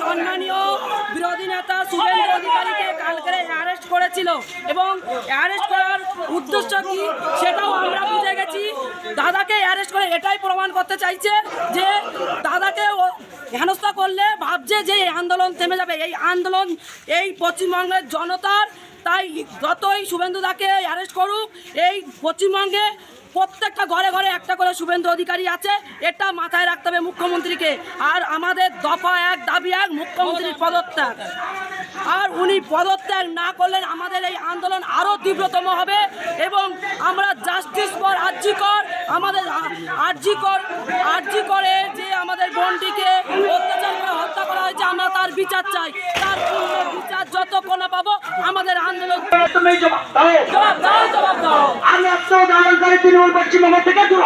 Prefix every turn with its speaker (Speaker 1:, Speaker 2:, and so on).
Speaker 1: সম্মানীয় বিরোধী নেতা শুভেন্দু অধিকারীকে কালকে অ্যারেস্ট করেছিল। এবং অ্যারেস্ট করার উদ্দেশ্য কি সেটাও আমরা বুঝে গেছি। দাদাকে অ্যারেস্ট করে এটাই প্রমাণ করতে চাইছে যে দাদাকে হেনস্থা করলে ভাবছে যে এই আন্দোলন থেমে যাবে। এই আন্দোলন এই পশ্চিমবঙ্গের জনতার। তাই যতই শুভেন্দু দাকে অ্যারেস্ট করুক, এই পশ্চিমবঙ্গে প্রত্যেকটা ঘরে ঘরে একটা করে শুভেন্দু অধিকারী আছে, এটা মাথায় রাখতে হবে মুখ্যমন্ত্রীকে। আর আমাদের দফা এক, দাবি এক মুখ্যমন্ত্রীর পদত্যাগ। আর উনি পদত্যাগ না করলে আমাদের এই আন্দোলন আরও তীব্রতম হবে এবং আমরা জাস্টিস ফর আর্জিকর আমাদের আর্জিকর আর্জিকরে যে আমাদের বোনটিকে অত্যাচার করে হত্যা করা হয়েছে, আমরা তার বিচার চাই। তার বিচার যত না পাবো আমাদের আন্দোলন
Speaker 2: তুমি জবাব দাও
Speaker 1: জবাব দাও জবাব দাও
Speaker 2: আমি আত্মদানকারী তৃণমূল পশ্চিমবঙ্গ থেকে দূর।